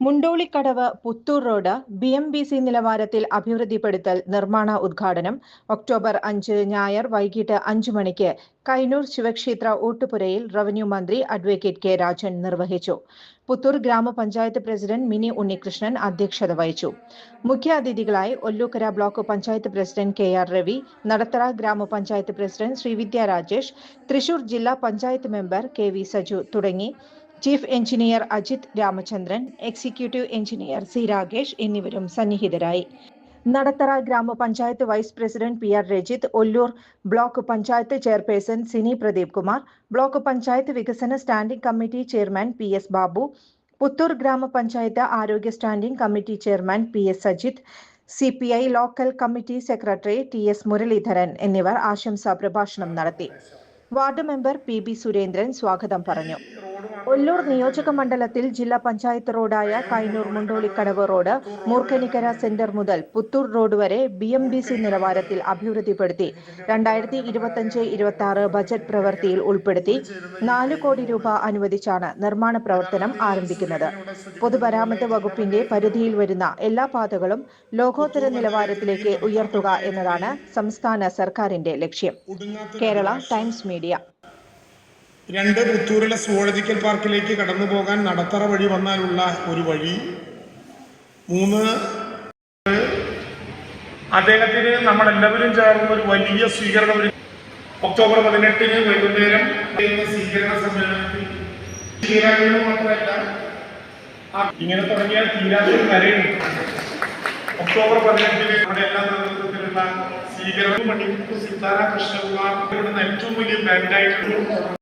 Mundolikkadavu Puthur road B M B C നിലവാരത്തിൽ അഭിവൃദ്ധിപ്പെടുത്തൽ നിർമ്മാണ ഉദ്ഘാടനം. ഒക്ടോബർ അഞ്ച് ഞായർ വൈകിട്ട് അഞ്ചു മണിക്ക് കൈനൂർ ശിവക്ഷേത്ര ഊട്ടുപുരയിൽ റവന്യൂ മന്ത്രി അഡ്വക്കേറ്റ് കെ രാജൻ നിർവഹിച്ചു. പുത്തൂർ ഗ്രാമപഞ്ചായത്ത് പ്രസിഡന്റ് മിനി ഉണ്ണികൃഷ്ണൻ അധ്യക്ഷത വഹിച്ചു. മുഖ്യാതിഥികളായി Ollukkara block panchayat president K R Ravi Nadathara ഗ്രാമപഞ്ചായത്ത് പ്രസിഡന്റ് ശ്രീവിദ്യ രാജേഷ് തൃശൂർ ജില്ലാ panchayat member K V Saju തുടങ്ങി. Chief engineer Ajith Ramachandran executive engineer C Rakesh എന്നിവരും സന്നിഹിതരായി. നടത്തറ ഗ്രാമപഞ്ചായത്ത് vice president P R Rajith Ollur block panchayat chairperson Sini Pradeep Kumar block panchayat വികസന standing committee chairman P S Babu Puthur ഗ്രാമപഞ്ചായത്ത് ആരോഗ്യ standing committee chairman P S Sajith C P I local committee secretary T S Muraleedharan എന്നിവർ ആശംസാ പ്രഭാഷണം നടത്തി. Ward member P B Surendran സ്വാഗതം പറഞ്ഞു. ഒല്ലൂർ നിയോജക മണ്ഡലത്തിൽ ജില്ലാ പഞ്ചായത്ത് റോഡായ കൈനൂർ മുണ്ടോളിക്കടവ് റോഡ് മൂർക്കനിക്കര സെന്റർ മുതൽ പുത്തൂർ റോഡ് വരെ ബി എം ബി സി നിലവാരത്തിൽ അഭിവൃദ്ധിപ്പെടുത്തി രണ്ടായിരത്തി ഇരുപത്തഞ്ച് ഇരുപത്തി ആറ് ബജറ്റ് പ്രവൃത്തിയിൽ ഉൾപ്പെടുത്തി നാല് കോടി രൂപ അനുവദിച്ചാണ് നിർമ്മാണ പ്രവർത്തനം ആരംഭിക്കുന്നത്. പൊതുമരാമത്ത് വകുപ്പിന്റെ പരിധിയിൽ വരുന്ന എല്ലാ പാതകളും ലോകോത്തര നിലവാരത്തിലേക്ക് ഉയർത്തുക എന്നതാണ് സംസ്ഥാന സർക്കാരിന്റെ ലക്ഷ്യം. Kerala times media. രണ്ട് പുത്തൂരിലെ സുവോളജിക്കൽ പാർക്കിലേക്ക് കടന്നു പോകാൻ നടത്തറ വഴി വന്നാലുള്ള ഒരു വഴി. മൂന്ന് അദ്ദേഹത്തിന് നമ്മളെല്ലാവരും ചേർന്ന് ഒരു വലിയ സ്വീകരണം ഒരു ഒക്ടോബർ പതിനെട്ടിന് വൈകുന്നേരം സ്വീകരണ സമ്മേളനത്തിൽ മാത്രമല്ല ഇങ്ങനെ തുടങ്ങിയാൽ തീരാതെ കരയുണ്ട് ഒക്ടോബർ പതിനെട്ടിന് നമ്മുടെ എല്ലാ നേതൃത്വത്തിലുള്ള സ്വീകരണം മണിക്കൂർ കൃഷ്ണകുമാർ ഏറ്റവും വലിയ ബാൻഡായിട്ടുള്ള